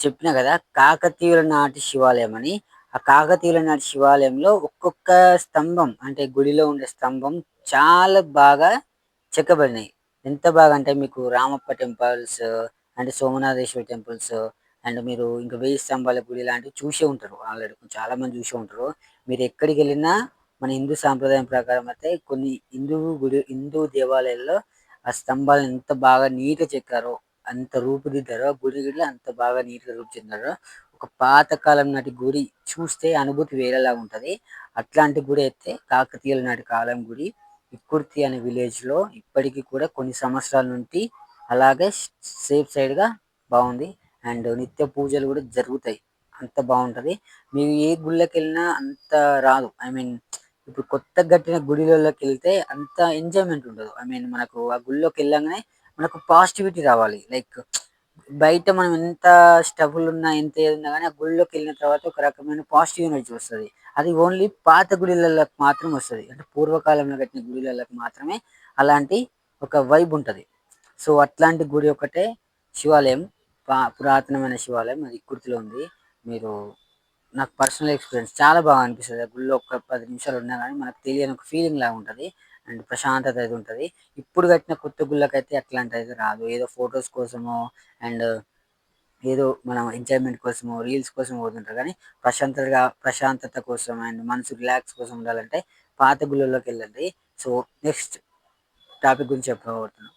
చెప్పిన కదా కాకతీయుల నాటి శివాలయం అని. ఆ కాకతీయుల నాటి శివాలయంలో ఒక్కొక్క స్తంభం అంటే గుడిలో ఉండే స్తంభం చాలా బాగా చెక్కబడినాయి. ఎంత బాగా అంటే మీకు రామప్ప టెంపుల్స్ అంటే సోమనాథేశ్వర టెంపుల్స్ అండ్ మీరు ఇంకా వెయ్యి స్తంభాల గుడి లాంటివి చూసే ఉంటారు ఆల్రెడీ. చాలా మంది చూసే ఉంటారు. మీరు ఎక్కడికి వెళ్ళినా మన హిందూ సాంప్రదాయం ప్రకారం అయితే కొన్ని హిందూ గుడి హిందూ దేవాలయాల్లో ఆ స్తంభాలు ఎంత బాగా నీట్గా చెక్కారో అంత రూపుదిద్దారో గుడి గుడి అంత బాగా నీట్గా రూపుదిద్దారో ఒక పాతకాలం నాటి గుడి చూస్తే అనుభూతి వేరేలాగా ఉంటుంది. అట్లాంటి గుడి అయితే కాకతీయుల నాటి కాలం గుడి. ఇక్కుర్తి అనే విలేజ్లో ఇప్పటికీ కూడా కొన్ని సంవత్సరాల నుండి అలాగే సేఫ్ సైడ్గా బాగుంది అండ్ నిత్య పూజలు కూడా జరుగుతాయి. అంత బాగుంటుంది మీరు ఏ గుళ్ళకి వెళ్ళినా అంత రాదు. ఐ మీన్ ఇప్పుడు కొత్త కట్టిన గుడిలలోకి వెళ్తే అంత ఎంజాయ్మెంట్ ఉండదు. ఐ మీన్ మనకు ఆ గుళ్ళోకి వెళ్ళగానే మనకు పాజిటివిటీ రావాలి. లైక్ బయట మనం ఎంత స్టబుల్ ఉన్నా ఎంత ఏదన్నా ఉన్నా కానీ ఆ గుళ్ళోకి వెళ్ళిన తర్వాత ఒక రకమైన పాజిటివ్ ఎనర్జీ వస్తుంది. అది ఓన్లీ పాత గుడిలలోకి మాత్రం వస్తుంది. అంటే పూర్వకాలంలో కట్టిన గుడిలలోకి మాత్రమే అలాంటి ఒక వైబ్ ఉంటుంది. సో అట్లాంటి గుడి ఒకటే శివాలయం పా పురాతనమైన శివాలయం అది కుర్తిలో ఉంది. మీరు నాకు పర్సనల్ ఎక్స్పీరియన్స్ చాలా బాగా అనిపిస్తుంది. ఆ గుళ్ళో ఒక పది నిమిషాలు ఉన్నా కానీ మనకు తెలియని ఒక ఫీలింగ్ లాగా ఉంటుంది. అండ్ ప్రశాంతత అయితే ఉంటుంది. ఇప్పుడు కట్టిన కొత్త గుళ్ళకైతే అట్లాంటి అయితే రాదు. ఏదో ఫొటోస్ కోసమో అండ్ ఏదో మనం ఎంజాయ్మెంట్ కోసమో రీల్స్ కోసం పోతుంటారు. కానీ ప్రశాంతతగా ప్రశాంతత కోసం అండ్ మనసు రిలాక్స్ కోసం ఉండాలంటే పాత గుళ్ళలోకి వెళ్ళండి. సో నెక్స్ట్ టాపిక్ గురించి చెప్పబోతున్నాం.